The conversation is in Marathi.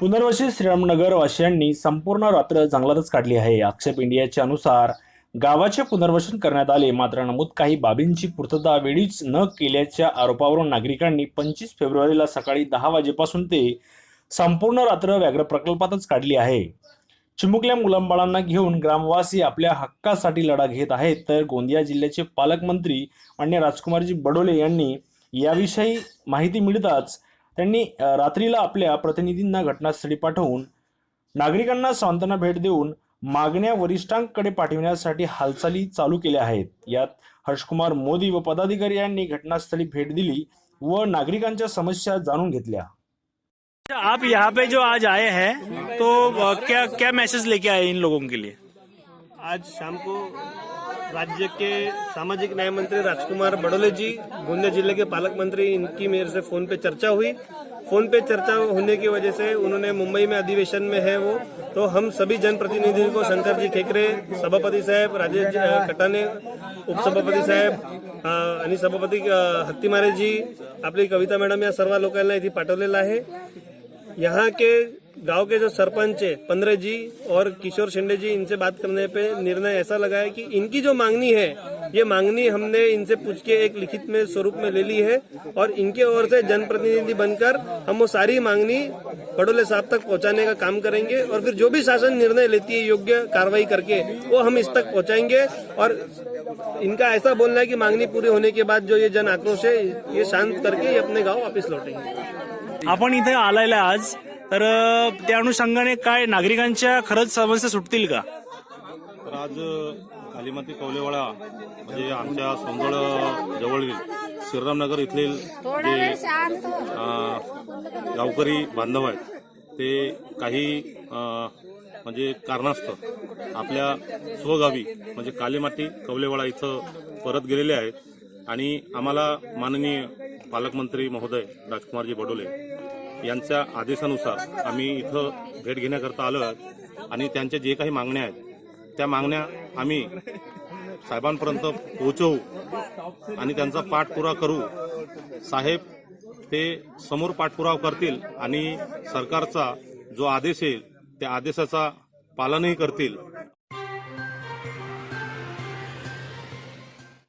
पुनर्वसित श्रीरामनगर वासियांनी संपूर्ण रात्र जंगलातच काढली आहे. आक्षेप इंडियाच्या अनुसार गावाचे पुनर्वसन करण्यात आले. मात्र नमूद काही बाबींची पूर्तता वेळीच न केल्याच्या आरोपावरून नागरिकांनी पंचवीस फेब्रुवारीला सकाळी दहा वाजेपासून ते संपूर्ण रात्र व्याघ्र प्रकल्पातच काढली आहे. चिमुकल्या मुलांबाळांना घेऊन ग्रामवासी आपल्या हक्कासाठी लढा घेत आहेत. तर गोंदिया जिल्ह्याचे पालकमंत्री मान्य राजकुमारजी बडोले यांनी याविषयी माहिती मिळताच त्यांनी रात्रीला आपल्या प्रतिनिधींना घटनास्थळी पाठवून नागरिकांना सांत्वना भेट देऊन मागण्या वरिष्ठांकडे पाठविण्यासाठी हालचाली चालू केल्या आहेत. यात हर्षकुमार मोदी व पदाधिकारी यांनी घटनास्थळी भेट दिली व नागरिकांच्या समस्या जाणून घेतल्या. आप यहाँ पे जो आज आए हैं तो क्या क्या मैसेज लेके आए इन लोगों के लिए? आज शाम को राज्य के सामाजिक न्याय मंत्री राजकुमार बडोले जी गोंदिया जिले के पालक मंत्री इनकी मेयर से फोन पे चर्चा हुई। फोन पे चर्चा होने की वजह से उन्होंने मुंबई में अधिवेशन में है वो। तो हम सभी जनप्रतिनिधियों को शंकर जी खेकरे सभापति साहेब राजेश कटाने उपसभापती साहेब आणि सभापती हत्ती हत्तीमारे जी आपली कविता मॅडम या सर्व लोकांना इथे पाठवलेलं आहे। यहाँ के गाँव के जो सरपंच है, पंद्रह जी और किशोर शिंदे जी, इनसे बात करने पे निर्णय ऐसा लगा है कि इनकी जो मांगनी है, ये मांगनी हमने इनसे पूछ के एक लिखित में, स्वरूप में ले ली है और इनके ओर से जनप्रतिनिधि बनकर हम वो सारी मांगनी बडोले साहब तक पहुँचाने का काम करेंगे और फिर जो भी शासन निर्णय लेती है, योग्य कार्रवाई करके, वो हम इस तक पहुंचाएँगे और इनका ऐसा बोलना है कि मांगनी पूरी होने के बाद जो ये जन आक्रोश है, ये शांत करके ये अपने गाँव वापस लौटेंगे। आपण इथे आलायला आज तर त्या अनुषंगाने काय नागरिकांच्या खरंच समस्या सुटतील का? तर आज कालीमाती कवलेवाडा म्हणजे आमच्या सोंदळ जवळील श्रीरामनगर इथलील जे अ, गावकरी बांधव आहेत ते काही अ, म्हणजे कारणास्तव आपल्या स्वगावी म्हणजे कालीमाती कवलेवाडा इथं परत गेलेले आहेत. आणि आम्हाला माननीय पालकमंत्री महोदय राजकुमारजी बडोले यांच्या आदेशानुसार आम्ही इथं भेट घेण्याकरता आलो आहोत आणि त्यांच्या जे काही मागण्या आहेत त्या मागण्या आम्ही साहेबांपर्यंत पोहोचवू आणि त्यांचा पाठपुरावा करू. साहेब ते समोर पाठपुरावा करतील आणि सरकारचा जो आदेश आहे त्या आदेशाचा पालनही करतील.